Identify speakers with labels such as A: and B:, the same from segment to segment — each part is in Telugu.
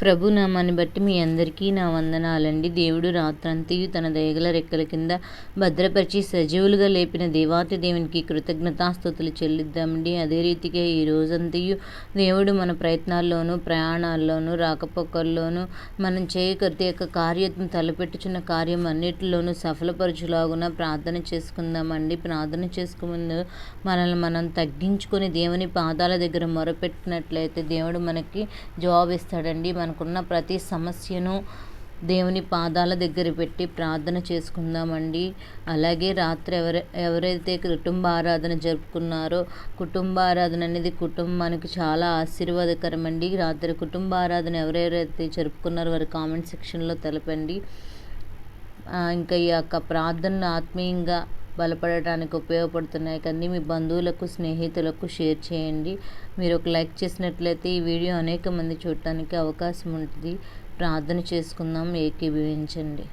A: ప్రభు నామాన్ని బట్టి మీ అందరికీ నా వందనాలండి. దేవుడు రాత్రంతయు తన దయగల రెక్కల కింద భద్రపరిచి సజీవులుగా లేపిన దేవాతి దేవునికి కృతజ్ఞతాస్థుతులు చెల్లిద్దామండి. అదే రీతిగా ఈ రోజంతయు దేవుడు మన ప్రయత్నాల్లోనూ ప్రయాణాల్లోనూ రాకపోకల్లోనూ మనం చేయ యొక్క కార్యం తలపెట్టుచున్న కార్యం అన్నిటిలోనూ సఫలపరచులాగున ప్రార్థన చేసుకుందామండి. ప్రార్థన చేసుకుముందు మనల్ని మనం తగ్గించుకొని దేవుని పాదాల దగ్గర మొరపెట్టినట్లయితే దేవుడు మనకి జవాబిస్తాడండి. మనకున్న ప్రతి సమస్యను దేవుని పాదాల దగ్గర పెట్టి ప్రార్థన చేసుకుందామండి. అలాగే రాత్రి ఎవర ఎవరైతే కుటుంబ ఆరాధన జరుపుకున్నారో కుటుంబ ఆరాధన అనేది కుటుంబానికి చాలా ఆశీర్వాదకరం అండి రాత్రి కుటుంబ ఆరాధన ఎవరెవరైతే జరుపుకున్నారో వారి కామెంట్ సెక్షన్లో తెలపండి. ఇంకా ఈ యొక్క ప్రార్థనను ఆత్మీయంగా బలపడటానికి ఉపయోగపడుతున్నాయి. కానీ మీ బంధువులకు స్నేహితులకు షేర్ చేయండి. మీరు ఒక లైక్ చేసినట్లయితే ఈ వీడియో అనేక మంది చూడటానికి అవకాశం ఉంటుంది. ప్రార్థన చేసుకుందాం ఏకీభవించండి.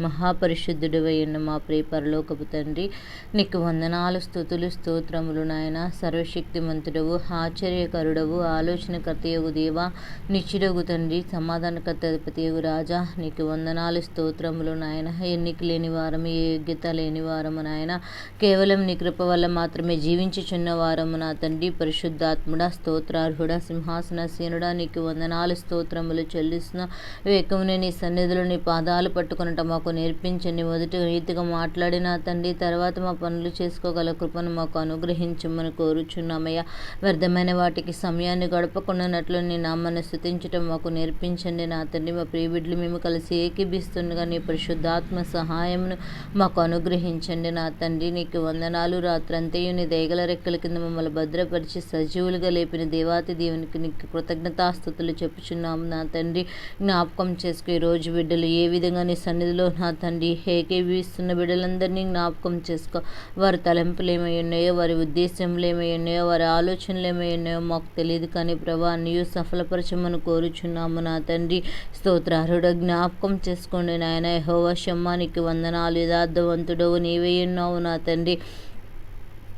A: మహాపరిశుద్ధుడు అయిన మా ప్రియ పరలోకపు తండ్రి నీకు వందనాలు స్థుతులు స్తోత్రములు నాయన. సర్వశక్తిమంతుడవు ఆశ్చర్యకరుడవు ఆలోచనకర్తయగు దేవ. నిచ్చిడగు తండ్రి సమాధానకర్త అధిపతియగు రాజా. నీకు వందనాలు స్తోత్రములు నాయన. ఎన్నిక లేని వారము ఏ యోగ్యత లేని వారము నాయన. కేవలం నీ కృప వల్ల మాత్రమే జీవించుచున్న వారము నా తండ్రి. పరిశుద్ధాత్ముడ స్తోత్రార్హుడ సింహాసన సీనుడా. నీకు వందనాలు స్తోత్రములు చెల్లిస్తున్న వేకముని నీ సన్నిధులు నీ పాదాలు పట్టుకునట మాకు మాకు నేర్పించండి. మొదటి రీతిగా మాట్లాడిన తండ్రి తర్వాత మా పనులు చేసుకోగల కృపను మాకు అనుగ్రహించమని కోరుచున్నామయ్యా. వ్యర్థమైన వాటికి సమయాన్ని గడపకుండానట్లు నీ నామాన్ని స్థుతించటం మాకు నేర్పించండి. నా తండ్రి మా ప్రియబిడ్లు మేము కలిసి ఏకీభిస్తుండగా నీ పరిశుద్ధాత్మ సహాయమును మాకు అనుగ్రహించండి. నా తండ్రి నీకు వందనాలు. రాత్రంతయు నీ దయగల రెక్కల కింద మమ్మల్ని భద్రపరిచి సజీవులుగా లేపిన దేవాతి దేవునికి నీకు కృతజ్ఞతాస్థుతులు చెప్పుచున్నాము. నా తండ్రి జ్ఞాపకం చేసుకు. ఈ రోజు బిడ్డలు ఏ విధంగా నీ సన్నిధిలో నా తండ్రి ఏకేవిస్తున్న బిడ్డలందరినీ జ్ఞాపకం చేసుకో. వారి తలంపులు ఏమై ఉన్నాయో వారి ఉద్దేశంలు ఏమై ఉన్నాయో వారి ఆలోచనలు ఏమై ఉన్నాయో మాకు తెలియదు కానీ ప్రభా నీవు సఫలపరచమని కోరుచున్నాము నా తండ్రి. స్తోత్రారుడ జ్ఞాపకం చేసుకోండి నాయన. యహోవ శమ్మానికి వందనాలు. యథార్థవంతుడవు నీవే ఉన్నావు నా తండ్రి.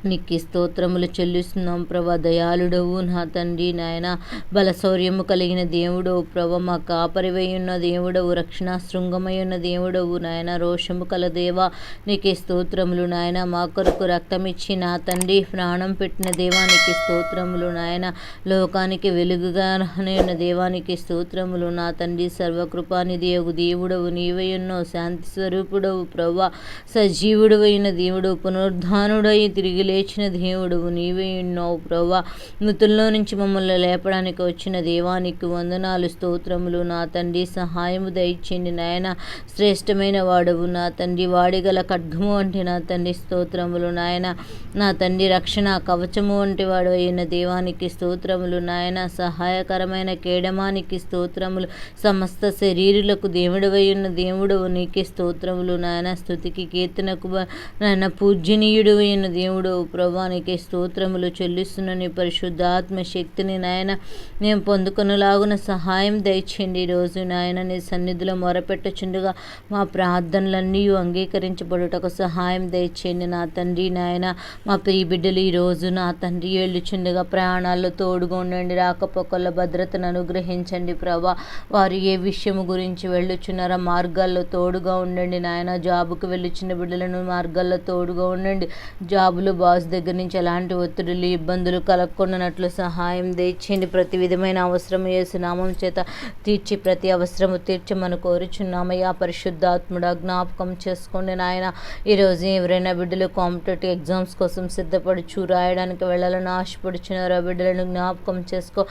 A: నీకు స్తోత్రములు చెల్లిస్తున్నాం ప్రభా. దయాళుడవు నా తండ్రి నాయన. బలశౌర్యము కలిగిన దేవుడవు ప్రభ. మా కాపరివై ఉన్న దేవుడవు రక్షణ శృంగమై ఉన్న దేవుడవు నాయన. రోషము కల దేవ నీకే స్తోత్రములు నాయన. మా కొరకు రక్తమిచ్చి నా తండ్రి ప్రాణం పెట్టిన దేవానికి స్తోత్రములు నాయన. లోకానికి వెలుగుగా ఉన్న దేవానికి స్తోత్రములు నా తండ్రి. సర్వకృపానిధి దేవుడవు నీవై శాంతి స్వరూపుడవు ప్రభా. సజీవుడవైన దేవుడు పునరుద్ధానుడై తిరిగి లేచిన దేవుడు నీవే ఉన్నావు ప్రభా మృతుల్లో నుంచి మమ్మల్ని లేపడానికి వచ్చిన దేవానికి వందనాలు స్తోత్రములు. నా తండ్రి సహాయము దయచేయండి నాయన. శ్రేష్టమైన వాడవు నా తండ్రి. వాడిగల ఖడ్గము అంటే నా తండ్రి స్తోత్రములు నాయన. నా తండ్రి రక్షణ కవచము వంటి వాడు అయిన దేవానికి స్తోత్రములు నాయన. సహాయకరమైన కేడమానికి స్తోత్రములు. సమస్త శరీరులకు దేవుడవై ఉన్న దేవుడవు నీకే స్తోత్రములు నాయన. స్థుతికి కీర్తనకు నాయన పూజనీయుడు అయిన దేవుడు ప్రభానికి స్తోత్రములు చెల్లిస్తున్న నీ పరిశుద్ధ శక్తిని నాయన నేను పొందుకునేలాగున సహాయం దయచేయండి. ఈరోజు నాయన నీ సన్నిధిలో మొరపెట్టుచుండగా మా ప్రార్థనలన్నీ అంగీకరించబడుటకు సహాయం దయచేయండి. నా తండ్రి నాయన మా ప్రియ బిడ్డలు ఈరోజు నా తండ్రి వెళ్ళుచుండగా ప్రయాణాల్లో తోడుగా ఉండండి. రాకపోకల భద్రతను అనుగ్రహించండి ప్రభా. వారు ఏ విషయము గురించి వెళ్ళుచున్నారో మార్గాల్లో తోడుగా ఉండండి నాయన. జాబుకు వెళ్ళుచున్న బిడ్డలను మార్గాల్లో తోడుగా ఉండండి. జాబులు బాస్ దగ్గర నుంచి ఎలాంటి ఒత్తిడులు ఇబ్బందులు కలగకుండానట్లు సహాయం తెచ్చింది. ప్రతి విధమైన అవసరం వేసి నామం చేత తీర్చి ప్రతి అవసరము తీర్చమని కోరుచున్నామయ్యా. పరిశుద్ధాత్ముడ జ్ఞాపకం చేసుకోండి నాయన. ఈరోజు ఎవరైనా బిడ్డలు కాంపిటేటివ్ ఎగ్జామ్స్ కోసం సిద్ధపడుచు రాయడానికి వెళ్ళాలని ఆశపడుచున్నారో బిడ్డలను జ్ఞాపకం చేసుకో.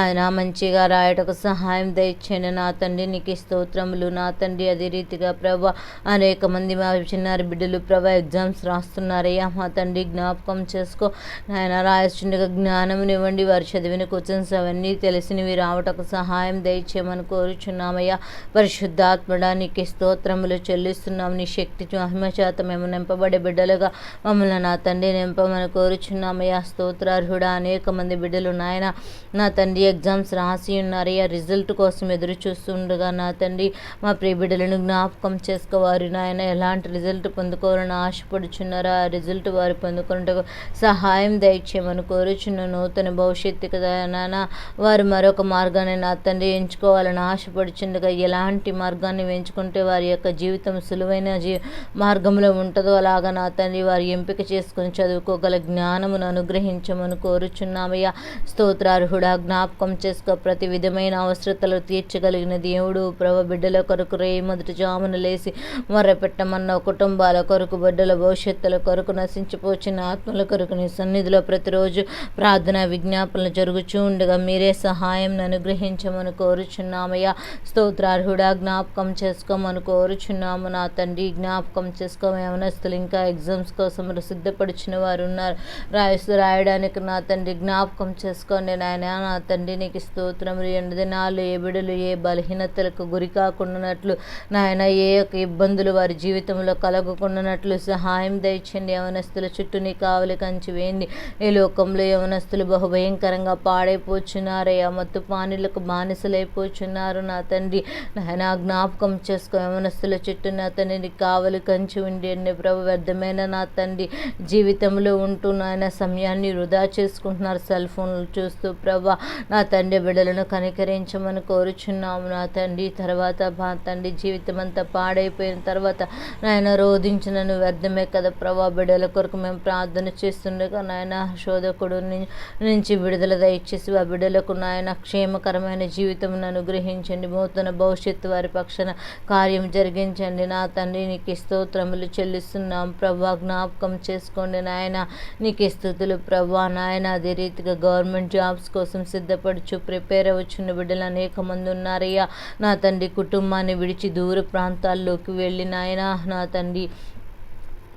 A: ఆయన మంచిగా రాయటకు సహాయం దయచేయండి నా తండ్రి నీకు స్తోత్రములు. నా తండ్రి అదే రీతిగా ప్రభా అనేక మంది మా చిన్నారి బిడ్డలు ప్రభా ఎగ్జామ్స్ రాస్తున్నారయ్యా. మా తండ్రి జ్ఞా జ్ఞాపకం చేసుకో. నాయన రాయచుండగా జ్ఞానమునివ్వండి వారు చదివిన క్వశ్చన్స్ అవన్నీ తెలిసినవి రావటకు సహాయం దయచేయమని కోరుచున్నామయ్యా. పరిశుద్ధాత్మడా నీకు స్తోత్రములు చెల్లిస్తున్నాం నీ శక్తి మహిమ మేము నింపబడే బిడ్డలుగా మమ్మల్ని నా తండ్రి నింపమని కోరుచున్నామయ్యా. స్తోత్రార్హుడా అనేక మంది బిడ్డలు నాయన నా తండ్రి ఎగ్జామ్స్ రాసి ఉన్నారయ్యా. రిజల్ట్ కోసం ఎదురు చూస్తుండగా నా తండ్రి మా ప్రియ బిడ్డలను జ్ఞాపకం చేసుకోవారు నాయన ఎలాంటి రిజల్ట్ పొందుకోవాలని ఆశపడుచున్నారా? ఆ రిజల్ట్ వారు పొందుకున్న పొందుకున్నట్టుకు సహాయం దయచేయమని కోరుచున్న నూతన భవిష్యత్తుకు వారు మరొక మార్గాన్ని నా తండ్రి ఎంచుకోవాలని ఆశపడుచుండగా ఎలాంటి మార్గాన్ని ఎంచుకుంటే వారి యొక్క జీవితం సులువైన జీ మార్గంలో ఉంటుందో అలాగా నా తండ్రి వారి ఎంపిక చేసుకుని చదువుకోగల జ్ఞానమును అనుగ్రహించమని కోరుచున్నామయ్యా. స్తోత్రార్హుడా జ్ఞాపకం చేసుకో. ప్రతి విధమైన అవసరతలు తీర్చగలిగిన దేవుడు ప్రభ బిడ్డల కొరకు రే మొదటి జామున లేసి మొర్రపెట్టమన్న కుటుంబాల కొరకు బిడ్డల భవిష్యత్తుల కొరకు నశించిపోచిన ఆత్మల కొరకు నీ సన్నిధిలో ప్రతిరోజు ప్రార్థన విజ్ఞాపనలు జరుగుచూ ఉండగా మీరే సహాయం అనుగ్రహించమని కోరుచున్నామయ్యా. స్తోత్రార్హుడా జ్ఞాపకం చేసుకోమని కోరుచున్నాము. నా తండ్రి జ్ఞాపకం చేసుకోము యవనస్తులు ఇంకా ఎగ్జామ్స్ కోసం సిద్ధపడిచిన వారు ఉన్నారు రాయసు రాయడానికి నా తండ్రి జ్ఞాపకం చేసుకోండి నాయన. నా తండ్రి నీకు స్తోత్రం. రెండు దినాలు ఏ బిడలు ఏ బలహీనతలకు గురి కాకుండానట్లు నాయన ఏ యొక్క ఇబ్బందులు వారి జీవితంలో కలగకుండానట్లు సహాయం దయచండి యవనస్తుల చుట్టూ నీ కావలి కంచి వేయింది ఈ లోకంలో యవనస్తులు బహుభయంకరంగా పాడైపోచున్నారయ్యా. మత్తు పానీలకు బానిసలైపోచున్నారు నా తండ్రి. నాయన జ్ఞాపకం చేసుకో. యవనస్తుల చుట్టూ నా తండ్రి కావలి కంచి ఉండి అన్ని ప్రభు వ్యర్థమైన నా తండ్రి జీవితంలో ఉంటూ నాయన సమయాన్ని వృధా చేసుకుంటున్నారు. సెల్ ఫోన్లు చూస్తూ ప్రభా నా తండ్రి బిడ్డలను కనికరించమని కోరుచున్నాము నా తండ్రి. తర్వాత మా తండ్రి జీవితం అంతా పాడైపోయిన తర్వాత నాయన రోధించినను వ్యర్థమే కదా ప్రభా. బిడ్డల కొరకు మేము ప్రార్థన చేస్తుండగా నాయన శోధకుడు నుంచి విడుదల దయచేసి ఆ బిడ్డలకు నాయన క్షేమకరమైన జీవితం అనుగ్రహించండి. నూతన భవిష్యత్తు వారి పక్షాన కార్యం జరిగించండి. నా తండ్రి నీకు స్తోత్రములు చెల్లిస్తున్నాం. ప్రభా జ్ఞాపకం చేసుకోండి నాయన. నీకు స్థుతులు ప్రభా. నాయన అదే రీతిగా గవర్నమెంట్ జాబ్స్ కోసం సిద్ధపడుచు ప్రిపేర్ అవ్వచ్చున్న బిడ్డలు అనేక మంది ఉన్నారయ్యా. నా తండ్రి కుటుంబాన్ని విడిచి దూర ప్రాంతాల్లోకి వెళ్ళి నాయన నా తండ్రి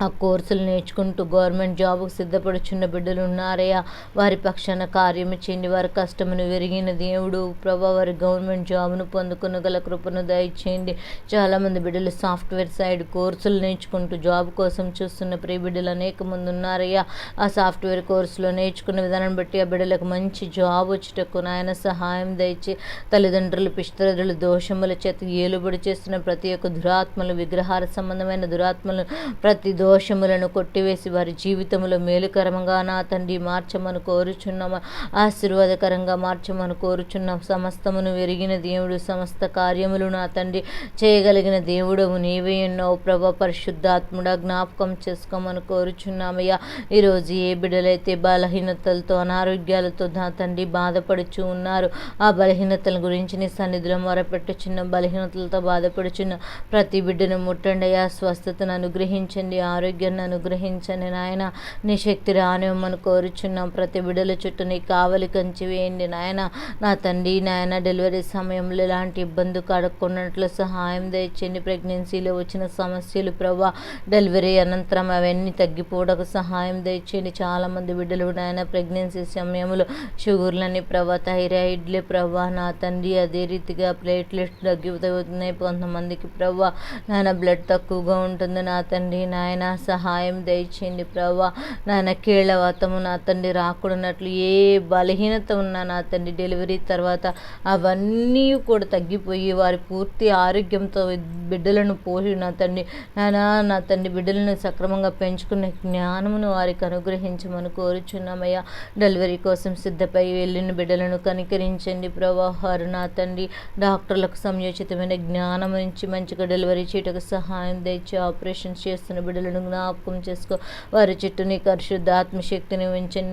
A: ఆ కోర్సులు నేర్చుకుంటూ గవర్నమెంట్ జాబ్కు సిద్ధపడుచున్న బిడ్డలు ఉన్నారయ్యా. వారి పక్షాన కార్యము చేయండి. వారి కష్టమును విరిగిన దేవుడు ప్రభా వారి గవర్నమెంట్ జాబ్ను పొందుకున్న గల కృపను దయచేయండి. చాలామంది బిడ్డలు సాఫ్ట్వేర్ సైడ్ కోర్సులు నేర్చుకుంటూ జాబ్ కోసం చూస్తున్న ప్రియ బిడ్డలు అనేక మంది ఉన్నారయ్యా. ఆ సాఫ్ట్వేర్ కోర్సులో నేర్చుకున్న విధానం బట్టి ఆ బిడ్డలకు మంచి జాబ్ వచ్చేటకు నాయన సహాయం దయచి తల్లిదండ్రులు పిష్టరులు దోషముల చేత ఏలుబడి చేస్తున్న ప్రతి ఒక్క దురాత్మలు విగ్రహాల సంబంధమైన దురాత్మలు ప్రతి దోషములను కొట్టివేసి వారి జీవితంలో మేలుకరంగా నా తండ్రి మార్చమని కోరుచున్నాము? ఆశీర్వాదకరంగా మార్చమని కోరుచున్నాం. సమస్తమును వెరిగిన దేవుడు సమస్త కార్యములు నా తండ్రి చేయగలిగిన దేవుడవు. నీవే ఉన్నావు ప్రభ పరిశుద్ధాత్ముడా జ్ఞాపకం చేసుకోమని కోరుచున్నామయ్యా. ఈరోజు ఏ బిడ్డలైతే బలహీనతలతో అనారోగ్యాలతో నా తండ్రి బాధపడుచు ఉన్నారు ఆ బలహీనతల గురించి నీ సన్నిధిలో మొరపెట్టుచున్న బలహీనతలతో బాధపడుచున్న ప్రతి బిడ్డను ముట్టండి అయ్యా. స్వస్థతను అనుగ్రహించండి ఆరోగ్యాన్ని అనుగ్రహించండి నాయన నీ శక్తి రానివ్వమని కోరుచున్నాం. ప్రతి బిడ్డల చుట్టూ నీ కావలి కంచి వేయండి నాయన. నా తండ్రి నాయన డెలివరీ సమయంలో ఎలాంటి ఇబ్బంది కడక్కున్నట్లు సహాయం దయచేయండి. ప్రెగ్నెన్సీలో వచ్చిన సమస్యలు ప్రభా డెలివరీ అనంతరం అవన్నీ తగ్గిపోవడానికి సహాయం దయచేయండి. చాలామంది బిడ్డలు నాయన ప్రెగ్నెన్సీ సమయంలో షుగర్లని ప్రభా థైరాయిడ్లే ప్రభా. నా తండ్రి అదే రీతిగా ప్లేట్లెట్స్ తగ్గిపోతున్నాయి కొంతమందికి ప్రభా నాయన బ్లడ్ తక్కువగా ఉంటుంది. నా తండ్రి నాయన సహాయం దయచేయండి ప్రభా. నాయన కీళ్ళవాతము నా తండ్రి రాకూడనట్లు ఏ బలహీనత ఉన్నా నా తండ్రి డెలివరీ తర్వాత అవన్నీ కూడా తగ్గిపోయి వారి పూర్తి ఆరోగ్యంతో బిడ్డలను పోషి నా తండ్రి నానా నా తండ్రి బిడ్డలను సక్రమంగా పెంచుకునే జ్ఞానమును వారికి అనుగ్రహించమని కోరుచున్నామయ్యా. డెలివరీ కోసం సిద్ధపై వెళ్ళిన బిడ్డలను కనికరించండి ప్రవాహారు నా తండ్రి డాక్టర్లకు సంయోచితమైన జ్ఞానం నుంచి మంచిగా డెలివరీ చేయటకు సహాయం తెచ్చి ఆపరేషన్ చేస్తున్న బిడ్డలు బిడ్డలను జ్ఞాపకం చేసుకో. వారి చుట్టూ నీ పరిశుద్ధ ఆత్మశక్తిని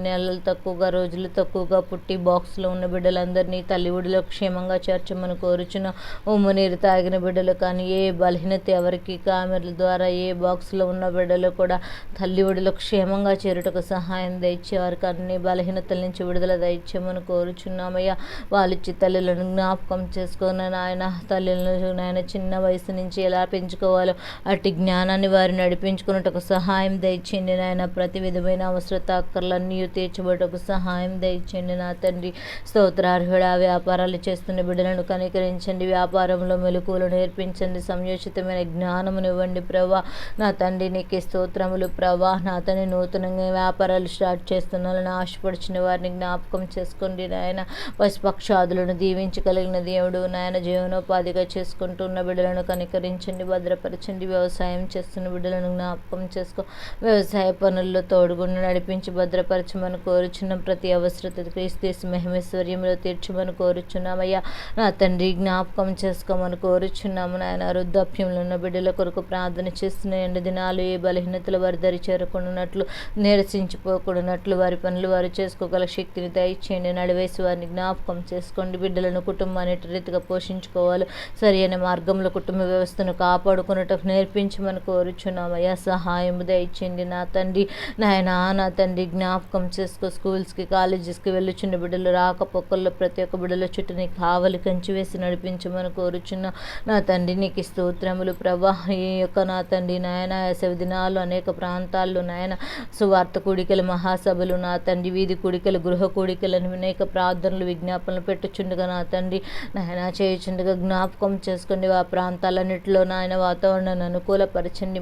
A: నెలలు తక్కువగా రోజులు తక్కువగా పుట్టి బాక్స్లో ఉన్న బిడ్డలందరినీ తల్లి ఒడిలో క్షేమంగా చేర్చమని కోరుచున్న ఉమ్ము నీరు తాగిన బిడ్డలు కానీ ఏ బలహీనత ఎవరికి కామెర్ల ద్వారా ఏ బాక్స్లో ఉన్న బిడ్డలు కూడా తల్లి ఒడిలో క్షేమంగా చేరుటకు సహాయం దయచి వారికి అన్ని బలహీనతల నుంచి విడుదల దయచేయమని కోరుచున్నామయ్యా. వాళ్ళిచ్చి తల్లులను జ్ఞాపకం చేసుకున్న నాయన తల్లులను నాయన చిన్న వయసు నుంచి ఎలా పెంచుకోవాలో అట్టి జ్ఞానాన్ని వారు తీర్చుకున్నటకు సహాయం దయచేయండి నాయన. ప్రతి విధమైన అవసరత అక్కర్లన్నీ తీర్చబడటకు సహాయం దయచేయండి నా తండ్రి. స్తోత్రార్హుడా వ్యాపారాలు చేస్తున్న బిడ్డలను కనికరించండి. వ్యాపారంలో మెలకువలు నేర్పించండి. సంయోచితమైన జ్ఞానమును ఇవ్వండి ప్రభా. నా తండ్రి నీకే స్తోత్రములు ప్రభా. నా తండ్రి నూతనంగా వ్యాపారాలు స్టార్ట్ చేస్తున్నారని ఆశపడిచిన వారిని జ్ఞాపకం చేసుకోండి నాయన. పశుపక్షాదులను దీవించగలిగిన దేవుడు నాయన. జీవనోపాధిగా చేసుకుంటున్న బిడ్డలను కనికరించండి. భద్రపరచండి. వ్యవసాయం చేస్తున్న బిడ్డలను జ్ఞాపకం జ్ఞాపకం చేసుకో. వ్యవసాయ పనుల్లో తోడుగుండు నడిపించి భద్రపరచమని కోరుచున్న. ప్రతి అవసరత క్రీస్తు మహిమేశ్వర్యంలో తీర్చమని కోరుచున్నామయ్యా. నా తండ్రి జ్ఞాపకం చేసుకోమని కోరుచున్నాము నాయన. వృద్ధాప్యంలో ఉన్న బిడ్డల కొరకు ప్రార్థన చేస్తున్న ఎండు దినాలు ఏ బలహీనతలు వారి దరి చేరకుండానట్లు నీరసించిపోకుండానట్లు వారి పనులు వారు చేసుకోగల శక్తిని దయచేయండి. నడివేసి వారిని జ్ఞాపకం చేసుకోండి. బిడ్డలను కుటుంబాన్ని రీతిగా పోషించుకోవాలి. సరి అయిన మార్గంలో కుటుంబ వ్యవస్థను కాపాడుకున్నట్టు నేర్పించమని కోరుచున్నామయ్యా. సహాయం దయచేయండి నా తండ్రి. నాయన నా తండ్రి జ్ఞాపకం చేసుకో. స్కూల్స్కి కాలేజెస్కి వెళ్ళుచున్న బిడ్డలు రాకపోకల్లో ప్రతి ఒక్క బిడ్డల చుట్టూ నీకు కావలి కంచి వేసి నడిపించమని కోరుచున్న నా తండ్రి నీకు స్తోత్రములు. ప్రభా ఈ యొక్క నా తండ్రి నాయన వేసవి దినాలు అనేక ప్రాంతాల్లో నాయన సువార్త కూడికల మహాసభలు నా తండ్రి వీధి కూడికలు గృహ కూడికలను అనేక ప్రార్థనలు విజ్ఞాపనలు పెట్టుచుండగా నా తండ్రి. నాయన చేయుచుండగా జ్ఞాపకం చేసుకోండి. ఆ ప్రాంతాలన్నింటిలో నాయన వాతావరణాన్ని అనుకూలపరచండి.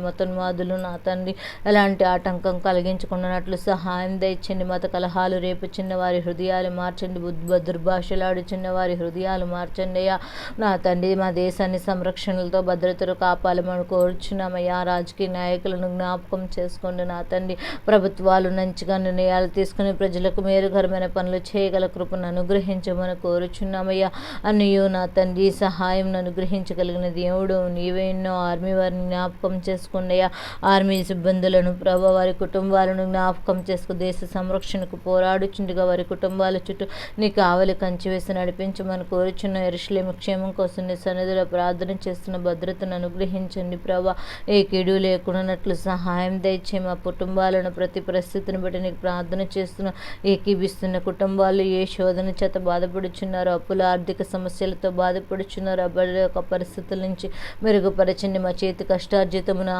A: నేను నా తండ్రి. ఎలాంటి ఆటంకం కలిగించుకున్నట్లు సహాయం దయచండి మత కలహాలు రేపు చిన్నవారి హృదయాలు మార్చండి. బుద్ధ దుర్భాషలాడుచున్న వారి హృదయాలు మార్చండి అయ్యా. నా తండ్రి మా దేశాన్ని సంరక్షణలతో భద్రతలు కాపాలమని కోరుచున్నామయ్యా. రాజకీయ నాయకులను జ్ఞాపకం చేసుకోండి నా తండ్రి. ప్రభుత్వాలు మంచిగా నిర్ణయాలు తీసుకుని ప్రజలకు మేలుకరమైన పనులు చేయగల కృపను అనుగ్రహించమని కోరుచున్నామయ్యా. అన్నయ్యో నా తండ్రి సహాయం అనుగ్రహించగలిగిన దేవుడు. నీవే ఎన్నో ఆర్మీ వారిని జ్ఞాపకం చేసుకున్నయ్యా ఆర్మీ సిబ్బందులను ప్రభా వారి కుటుంబాలను జ్ఞాపకం చేసుకు దేశ సంరక్షణకు పోరాడుచుండగా వారి కుటుంబాల చుట్టూ నీ కావలి కంచి వేసి నడిపించమని కోరుచున్న ఎరుషులేమి క్షేమం కోసం నీ సన్నిధిలో ప్రార్థన చేస్తున్న భద్రతను అనుగ్రహించండి ప్రభా. ఏ కీడు లేకున్నట్లు సహాయం దయచే మా కుటుంబాలను ప్రతి పరిస్థితిని బట్టి నీకు ప్రార్థన చేస్తున్న ఏకీభిస్తున్న కుటుంబాలు ఏ శోధన చేత బాధపడుచున్నారో అప్పుల ఆర్థిక సమస్యలతో బాధపడుచున్నారో అబ్బాయి యొక్క పరిస్థితుల నుంచి మెరుగుపరచండి. మా చేతి కష్టార్జితమును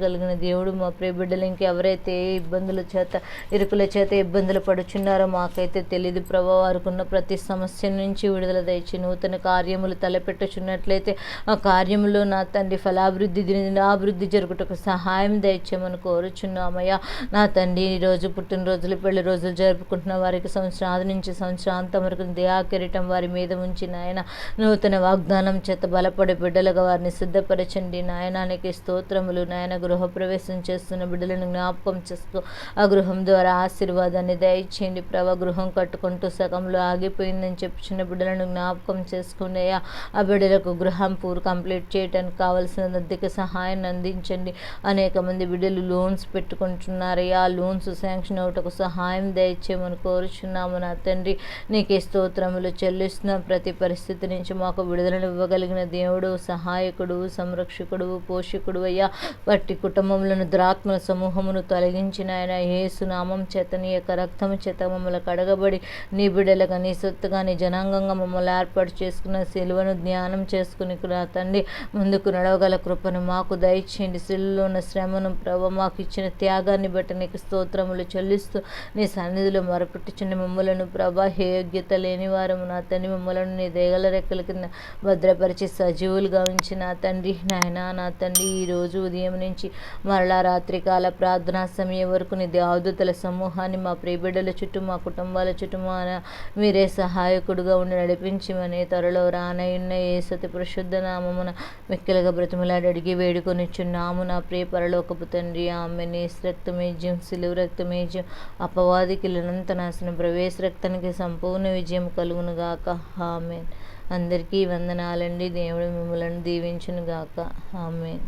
A: ఆశీర్వదించగలిగిన దేవుడు మా ప్రియ బిడ్డలు ఇంకెవరైతే ఇబ్బందుల చేత ఇరుకుల చేత ఇబ్బందులు పడుచున్నారో మాకైతే తెలియదు ప్రభా వారికి ఉన్న ప్రతి సమస్య నుంచి విడుదల దయచి నూతన కార్యములు తలపెట్టుచున్నట్లయితే ఆ కార్యములో నా తండ్రి ఫలాభివృద్ధి అభివృద్ధి జరుగుటకు సహాయం దయచేయమని కోరుచున్నామయ్యా. నా తండ్రి ఈరోజు పుట్టినరోజులు పెళ్ళి రోజులు జరుపుకుంటున్న వారికి సంవత్సరాది నుంచి సంవత్సరాంతం వరకు దయా కిరీటం వారి మీద ఉంచి నాయన నూతన వాగ్దానం చేత బలపడే బిడ్డలుగా వారిని సిద్ధపరచండి. నాయనానికి స్తోత్రములు. నాయన గృహప్రవేశం చేస్తున్న బిడ్డలను జ్ఞాపకం చేస్తూ ఆ గృహం ద్వారా ఆశీర్వాదాన్ని దయచేయండి. ప్రభా గృహం కట్టుకుంటూ సగంలో ఆగిపోయిందని చెప్పి చిన్న బిడ్డలను జ్ఞాపకం చేసుకునేయా ఆ బిడ్డలకు గృహం పూర్ కంప్లీట్ చేయడానికి కావాల్సిన అద్దెక సహాయాన్ని అందించండి. అనేక మంది బిడ్డలు లోన్స్ పెట్టుకుంటున్నారయ్యా ఆ లోన్స్ శాంక్షన్ అవుటకు సహాయం దయచేయమని కోరుచున్నాము నా తండ్రి. నీకే స్తోత్రములు చెల్లిస్తున్న ప్రతి పరిస్థితి నుంచి మాకు విడుదలను ఇవ్వగలిగిన దేవుడు సహాయకుడు సంరక్షకుడు పోషకుడు అయ్యా పట్టి కుటుంబంలోని ద్రాత్మల సమూహమును తొలగించిన ఆయన యేసు నామం చేత నీ యొక్క రక్తము చేత మమ్మల్ని కడగబడి నీ బిడ్డలుగా నీ సొత్తుగా నీ జనాంగంగా మమ్మల్ని ఏర్పాటు చేసుకున్న సిలువను జ్ఞానం చేసుకుని నా తండ్రి ముందుకు నడవగల కృపను మాకు దయచేయండి. శిలులో ఉన్న శ్రమను ప్రభ మాకు ఇచ్చిన త్యాగాన్ని బట్టి నీకు స్తోత్రములు చెల్లిస్తూ నీ సన్నిధిలో మొరపెట్టుచున్న మమ్మలను ప్రభా హే యోగ్యత లేని వారము నా తండ్రి మమ్మలను నీ దేగల రెక్కల కింద భద్రపరిచి సజీవులుగా ఉంచి నా తండ్రి నాయన నా తండ్రి ఈరోజు ఉదయం నుంచి మరలా రాత్రికాల ప్రార్థనా సమయం వరకు నీ దేవదూతల సమూహాన్ని మా ప్రియబిడ్డల చుట్టూ మా కుటుంబాల చుట్టూ మా మీరే సహాయకుడుగా ఉండి నడిపించమని త్వరలో రానయున్న ఏ సతి ప్రశుద్ధ నామమున మిక్కలుగా బ్రతిమలాడి అడిగి వేడుకొనిచున్నాము. నా ప్రియ పరలోకపు తండ్రి ఆమె నీ రక్తమేజ్యం సిలువు రక్తమేజ్యం అపవాదికి అనంత నాశనం ప్రవేశ రక్తానికి సంపూర్ణ విజయం కలుగునుగాక ఆమెన్. అందరికీ వందనాలండి. దేవుడు మిమ్మల్ని దీవించునుగాక ఆమెన్.